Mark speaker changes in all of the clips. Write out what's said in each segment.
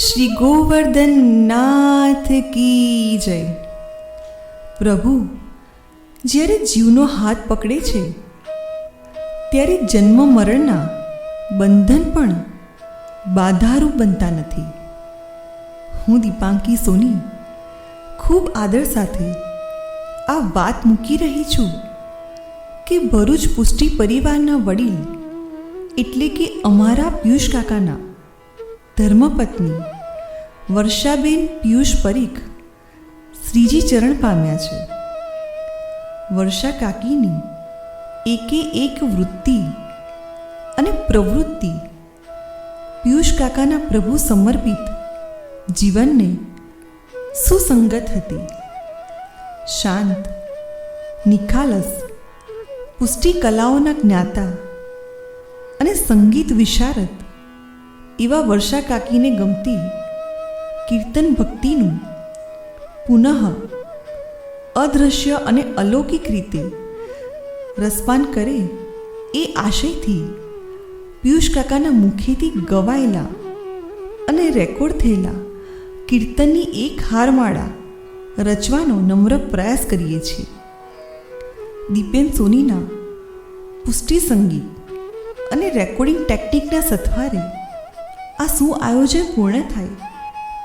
Speaker 1: શ્રી ગોવર્ધન નાથ કી જય. પ્રભુ, જ્યારે જીવનો હાથ પકડે છે, ત્યારે જન્મ મરણના બંધન પણ બાધારૂપ બનતા નથી. હું દીપાંકી સોની ખૂબ આદર સાથે આ વાત મૂકી રહી છું કે ભરૂચ પુષ્ટિ પરિવારના વડીલ એટલે કે અમારા પિયુષ કાકાના ધર્મપત્ની વર્ષાબેન પિયુષ પરીખ શ્રીજી ચરણ પામ્યા છે. વર્ષા કાકીની એકે એક વૃત્તિ અને પ્રવૃત્તિ પિયુષ કાકાના પ્રભુ સમર્પિત જીવનને સુસંગત હતી. શાંત, નિખાલસ, પુષ્ટિ કલાઓના જ્ઞાતા અને સંગીત વિશારદ એવા વર્ષા કાકીને ગમતી કીર્તન ભક્તિનું. પુનઃ અદૃશ્ય અને અલૌકિક રીતે રસપાન કરે એ આશયથી પિયુષ કાકાના મુખેથી ગવાયેલા અને રેકોર્ડ થયેલા કીર્તનની એક હારમાળા રચવાનો નમ્ર પ્રયાસ કરીએ છીએ. દીપેન સોનીના પુષ્ટિ સંગીત અને રેકોર્ડિંગ ટેકનિકના સથવારે આ શું આયોજન પૂર્ણ થાય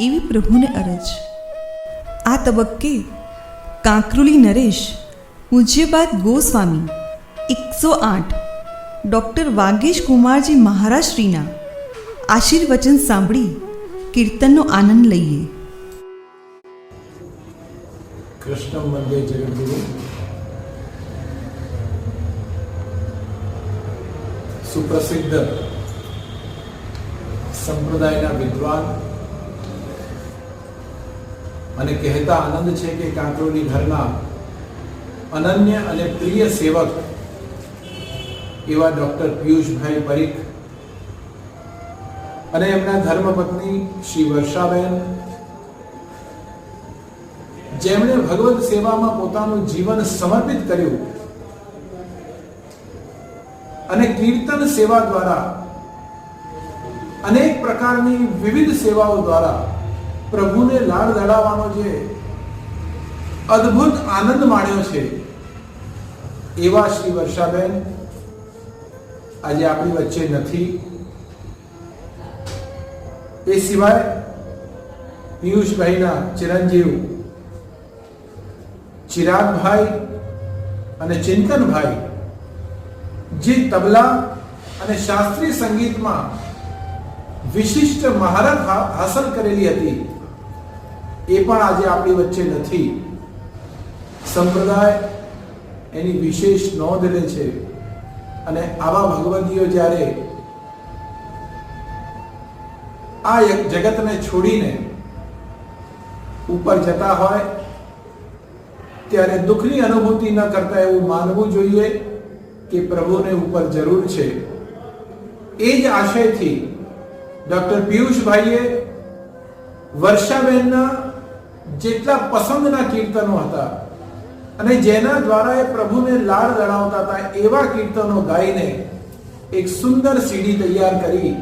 Speaker 1: એવી પ્રભુને અરજ. આ તબક્કે કાંકરુલી નરેશ પૂજ્યબાદ ગોસ્વામી, એકસો આઠ, ડૉક્ટર વાગેશ કુમારજી મહારાજશ્રીના આશીર્વચન સાંભળી કીર્તનનો આનંદ લઈએ.
Speaker 2: કૃષ્ણ મંદિર જગદગુરુ. સુપ્રસિદ્ધ સંપ્રદાયના વિદ્વાન અને કહેતા આનંદ છે કે કાંકરોલી ઘરના અનન્ય અને પ્રિય સેવક એવા ડૉક્ટર પિયુષભાઈ પરીખ અને એમના ધર્મપત્ની શ્રી વર્ષાબેન. જેમણે ભગવત સેવામાં પોતાનું જીવન સમર્પિત કર્યું અને કીર્તન સેવા દ્વારા અનેક પ્રકારની વિવિધ સેવાઓ દ્વારા પ્રભુને લાડ લડાવવાનો જે અદ્ભુત આનંદ માણ્યો છે, એવા શ્રી વર્ષાબેન આજે આપણી વચ્ચે નથી. એ સિવાય પિયુષભાઈના ચિરંજીવ ચિરાગભાઈ અને ચિંતનભાઈ જે તબલા અને શાસ્ત્રીય સંગીતમાં વિશિષ્ટ મહારત હાસલ કરેલી હતી. એ પણ આજે આપણી વચ્ચે નથી. સંપ્રદાય એની વિશેષ નોંધ લે છે અને આવા ભગવતીઓ જ્યારે આ એક જગતને છોડીને ઉપર જતા હોય, ત્યારે દુઃખની અનુભૂતિ ન કરતા એવું માનવું જોઈએ કે પ્રભુને ઉપર જરૂર છે. એ જ આશયથી ડૉક્ટર પિયુષભાઈએ વર્ષાબેનના જેટલા પસંદના કીર્તનો હતા. અને જેના દ્વારા એ પ્રભુને લાળ લડાવતા હતા એવા કીર્તનો ગાઈને એક સુંદર સીડી તૈયાર કરી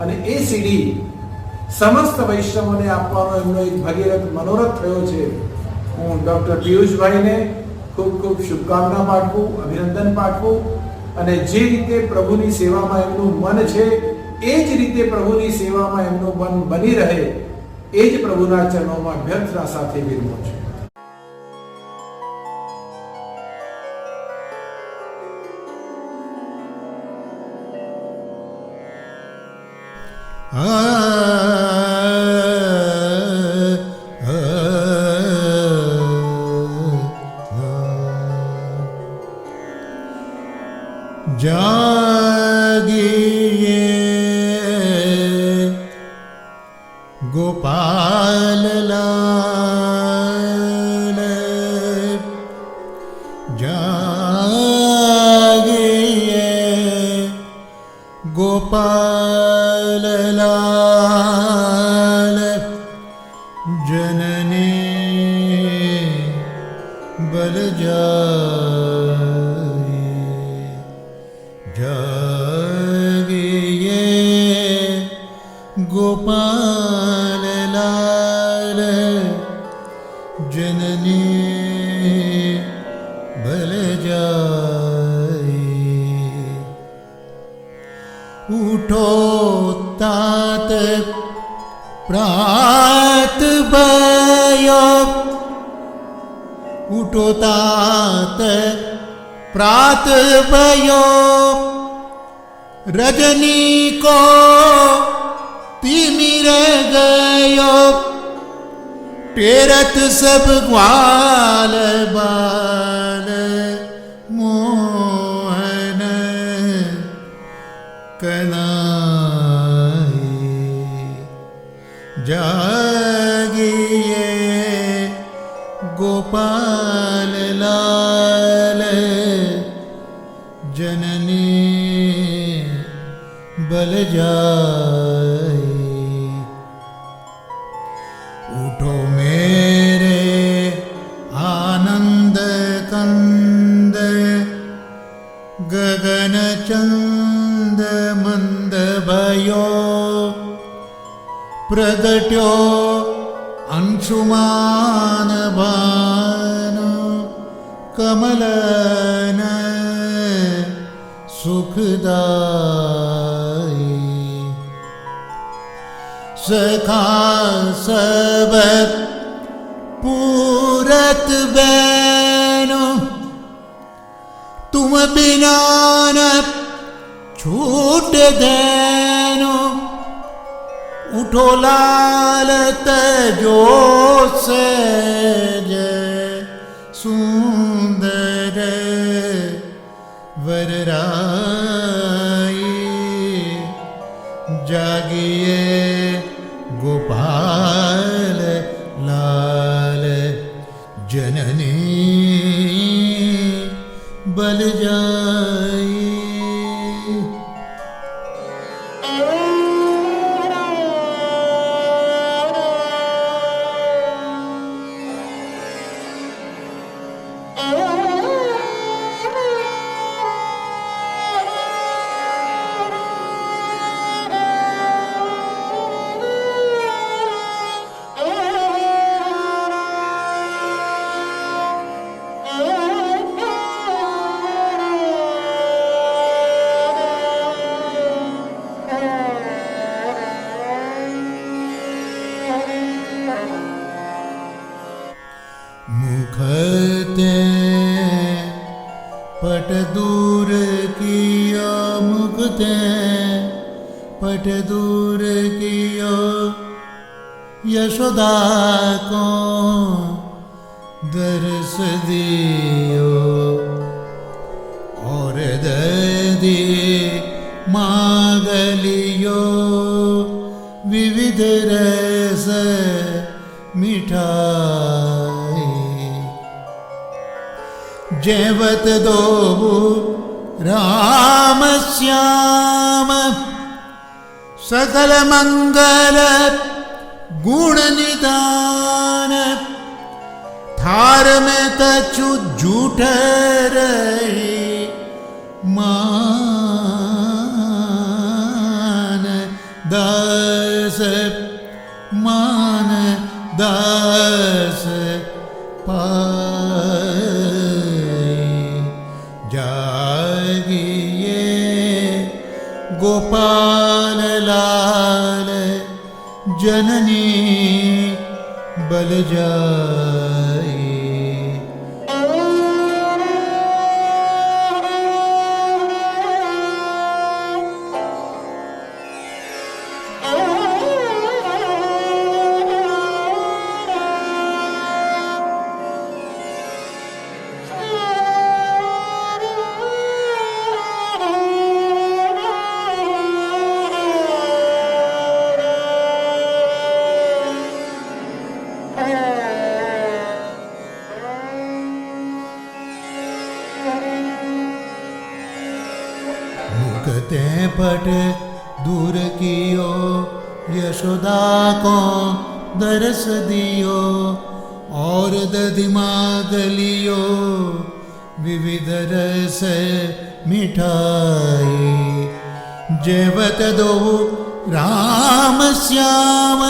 Speaker 2: અને એ સીડી સમસ્ત વૈષ્ણવોને આપવાનો એમનો એક ભગીરથ મનોરથ થયો છે. હું ડૉક્ટર પિયુષભાઈને ખૂબ ખૂબ શુભકામના પાઠવું, અભિનંદન પાઠવું અને જે રીતે પ્રભુની સેવામાં એમનું મન છે, એ જ રીતે પ્રભુની સેવામાં એમનું મન બની રહે એ જ પ્રભુના ચરણોમાં અભ્યર્થના સાથે વિરમો છું.
Speaker 3: જાગીએ ગોપાલ નંદને ભલ જાય ઉઠો તાત પ્રાત ભયો ઉઠો તાત પ્રાત ભયો રજની કો તિમિર ગયો ટેરત સબ ગ્વાલ બાલ મોહન કનાઈ જાગીએ ગોપાલ લાલ જનની બલજા गगन चंद मंद भयो प्रगट्यो अंशुमान भानु कमलन सुखदाई सखा सब पूरत बैनो तुम बिना न છૂટ દેનો ઉઠો લાલ તજો સે સુંદર વરરાઈ. જાગીએ ગોપાલ લાલ જનની બલજા मुखते पट दूर किया मुखते पट दूर किया यशोदा को दर्श जैवत दो राम श्याम सकल मंगल गुण निदान थार में कछु झूठ रही मान दास मान दास पाए गोपाललाल जननी बलजा पट दूर कियो यशोदा को दरस दियो और दधिमा गलियो विविध रस मिठाई जेवत दो राम श्याम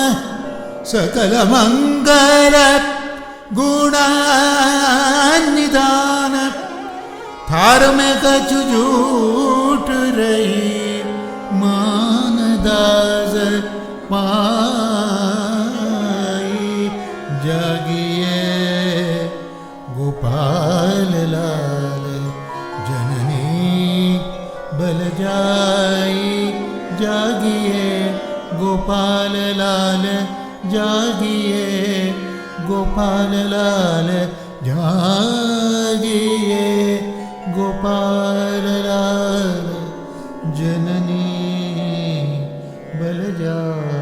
Speaker 3: सकलमङ्गल गुणानिदान थार में कछु झूठ रही દાસ પાઈ જગીએ. ગોપાલ લાલ જનની બલ જાઈ જાગીએ. ગોપાલ લાલ જાગીએ. ગોપાલ લાલ જાગીએ. ગોપાલ જનની जा